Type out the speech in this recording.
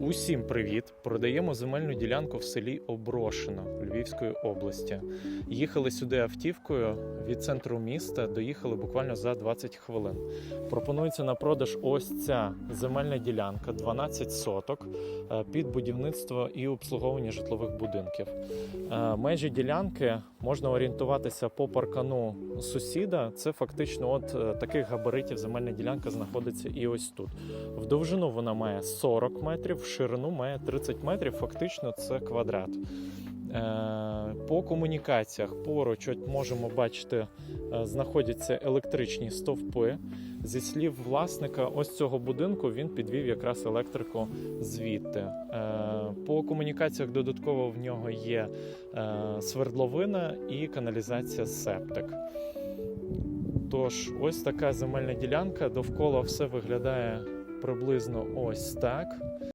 Усім привіт! Продаємо земельну ділянку в селі Оброшино Львівської області. Їхали сюди автівкою від центру міста, доїхали буквально за 20 хвилин. Пропонується на продаж ось ця земельна ділянка 12 соток е, під будівництво і обслуговування житлових будинків. Е, Межі ділянки можна орієнтуватися по паркану сусіда. Це фактично от е, таких габаритів земельна ділянка знаходиться і ось тут. В довжину вона має 40 метрів, в ширину має 30 метрів. Фактично це квадрат. Е, По комунікаціях поруч можемо бачити, е, знаходяться електричні стовпи. Зі слів власника, ось цього будинку він підвів якраз електрику звідти. Е, По комунікаціях додатково в нього є свердловина і каналізація септик. Тож, ось така земельна ділянка. Довкола все виглядає приблизно ось так.